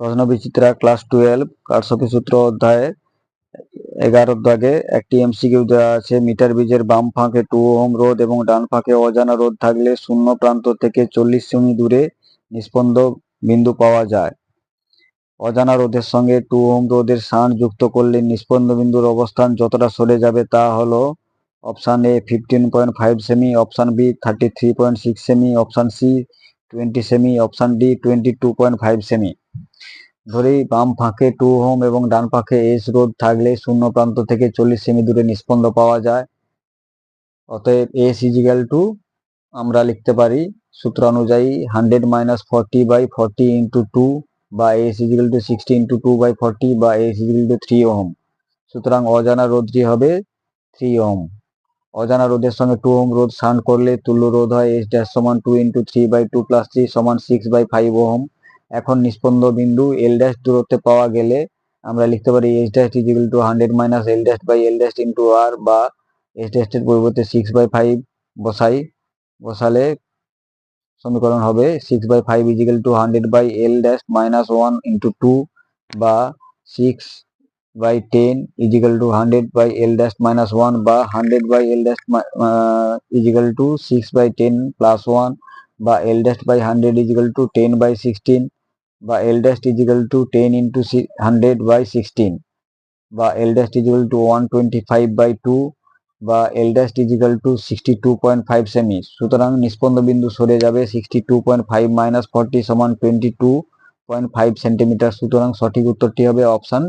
প্রশ্ন বিচিত্রা class twelve কারশফি সূত্র অধ্যায়ে এগারো দাগে একটি এমসিকিউ দেওয়া আছে। মিটার বীজের বাম ফাঁকে টু ওহম রোধ এবং ডান ফাঁকে অজানা রোধ থাকলে শূন্য প্রান্ত থেকে চল্লিশ সেমি দূরে নিস্পন্দ বিন্দু পাওয়া যায়। অজানা রোধের সঙ্গে টু ওহম রোধের সান যুক্ত করলে নিস্পন্দ বিন্দুর অবস্থান যতটা সরে যাবে তা হলো option A fifteen point five semi, option B thirty three point six semi, option C twenty semi, option D twenty two point five semi. ধরেই বাম ফাঁকে টু হোম এবং ডান ফাঁকে এস রোড থাকলে শূন্য প্রান্ত থেকে চল্লিশ সেমি দূরে নিষ্পন্দ পাওয়া যায়। অতএব এস ইজিক্যাল টু আমরা লিখতে পারি সূত্র অনুযায়ী hundred minus forty by forty into two বা S equal to sixty into two by forty বা S equal to three ohm. সুতরাং অজানা রোধটি হবে থ্রি ওহম। অজানা রোধের সঙ্গে টু ওহম রোধ শান্ট করলে তুল্য রোধ হয় এস ড্যাশ সমান two into three by two plus three সমান সিক্স বাই ফাইভ ওহম। এখন নিস্পন্দ বিন্দু এল ড্যাশ দূরত্বে পাওয়া গেলে আমরা লিখতে পারি H dash equal to hundred minus L dash by L dash into R বা এইচ ড্যাশের পরিবর্তে সিক্স বাই ফাইভ বসাই, বসালে সমীকরণ হবে six by five equal to hundred by L dash minus one into two বা six by ten equal to hundred by L dash minus one বা hundred by L dash equal to six by ten plus one বা L dash by hundred equal to ten by sixteen বা L dash equal to ten into hundred by sixteen বা L dash equal to one twenty five by two বা L dash equal to sixty two point five semi সুতরাং নিষ্পন্দ বিন্দু সরে যাবে sixty two point five minus forty সমান twenty two point five centimetre সুতরাং সঠিক উত্তরটি হবে অপশান